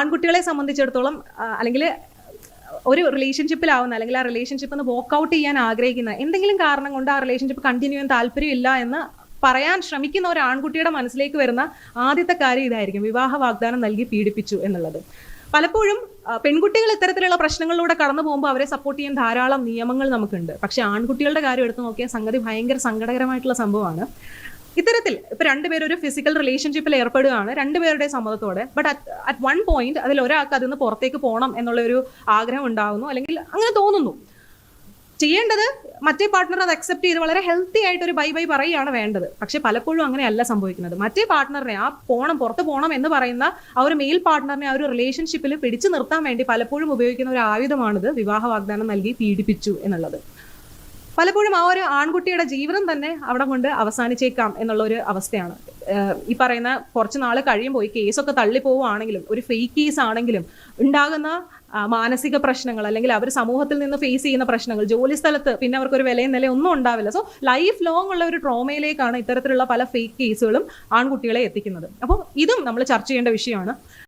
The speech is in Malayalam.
ആൺകുട്ടികളെ സംബന്ധിച്ചിടത്തോളം അല്ലെങ്കിൽ ഒരു റിലേഷൻഷിപ്പിലാവുന്ന അല്ലെങ്കിൽ ആ റിലേഷൻഷിപ്പ് ഒന്ന് വോക്ക് ഔട്ട് ചെയ്യാൻ ആഗ്രഹിക്കുന്ന എന്തെങ്കിലും കാരണം കൊണ്ട് ആ റിലേഷൻഷിപ്പ് കണ്ടിന്യൂ ചെയ്യാൻ താല്പര്യമില്ല എന്ന് പറയാൻ ശ്രമിക്കുന്ന ഒരു ആൺകുട്ടിയുടെ മനസ്സിലേക്ക് വരുന്ന ആദ്യത്തെ കാര്യം ഇതായിരിക്കും. വിവാഹ വാഗ്ദാനം നൽകി പീഡിപ്പിച്ചു എന്നുള്ളത്. പലപ്പോഴും പെൺകുട്ടികൾ ഇത്തരത്തിലുള്ള പ്രശ്നങ്ങളിലൂടെ കടന്നു പോകുമ്പോൾ അവരെ സപ്പോർട്ട് ചെയ്യാൻ ധാരാളം നിയമങ്ങൾ നമുക്കുണ്ട്. പക്ഷേ ആൺകുട്ടികളുടെ കാര്യം എടുത്തു നോക്കിയാൽ സംഗതി ഭയങ്കര സങ്കടകരമായിട്ടുള്ള സംഭവമാണ്. ഇത്തരത്തിൽ ഇപ്പൊ രണ്ടുപേരും ഒരു ഫിസിക്കൽ റിലേഷൻഷിപ്പിൽ ഏർപ്പെടുകയാണ് രണ്ടുപേരുടെ സമ്മതത്തോടെ. ബട്ട് അറ്റ് വൺ പോയിന്റ് അതിൽ ഒരാൾക്ക് അതിൽ നിന്ന് പുറത്തേക്ക് പോകണം എന്നുള്ള ഒരു ആഗ്രഹം ഉണ്ടാകുന്നു അല്ലെങ്കിൽ അങ്ങനെ തോന്നുന്നു. ചെയ്യേണ്ടത് മറ്റേ പാർട്ട്ണർ അത് അക്സെപ്റ്റ് ചെയ്ത് വളരെ ഹെൽത്തി ആയിട്ട് ഒരു ബൈ ബൈ പറയുകയാണ് വേണ്ടത്. പക്ഷെ പലപ്പോഴും അങ്ങനെയല്ല സംഭവിക്കുന്നത്. മറ്റേ പാർട്ട്ണറിനെ ആ പോണം പുറത്ത് പോകണം എന്ന് പറയുന്ന ആ ഒരു മെയിൽ പാർട്ട്ണറിനെ ആ ഒരു റിലേഷൻഷിപ്പിൽ പിടിച്ചു നിർത്താൻ വേണ്ടി പലപ്പോഴും ഉപയോഗിക്കുന്ന ഒരു ആയുധമാണിത്. വിവാഹ വാഗ്ദാനം നൽകി പീഡിപ്പിച്ചു എന്നുള്ളത്. പലപ്പോഴും ആ ഒരു ആൺകുട്ടിയുടെ ജീവിതം തന്നെ അവിടെ കൊണ്ട് അവസാനിച്ചേക്കാം എന്നുള്ള ഒരു അവസ്ഥയാണ്. ഈ പറയുന്ന കുറച്ച് നാൾ കഴിയുമ്പോൾ ഈ കേസൊക്കെ തള്ളിപ്പോവുകയാണെങ്കിലും ഒരു ഫേക്ക് കേസ് ആണെങ്കിലും ഉണ്ടാകുന്ന മാനസിക പ്രശ്നങ്ങൾ അല്ലെങ്കിൽ അവർ സമൂഹത്തിൽ നിന്ന് ഫേസ് ചെയ്യുന്ന പ്രശ്നങ്ങൾ ജോലി സ്ഥലത്ത് പിന്നെ അവർക്ക് ഒരു വിലയും നിലയും ഒന്നും ഉണ്ടാവില്ല. സോ ലൈഫ് ലോങ് ഉള്ള ഒരു ട്രോമയിലേക്കാണ് ഇത്തരത്തിലുള്ള പല ഫേക്ക് കേസുകളും ആൺകുട്ടികളെ എത്തിക്കുന്നത്. അപ്പോൾ ഇതും നമ്മൾ ചർച്ച ചെയ്യേണ്ട വിഷയമാണ്.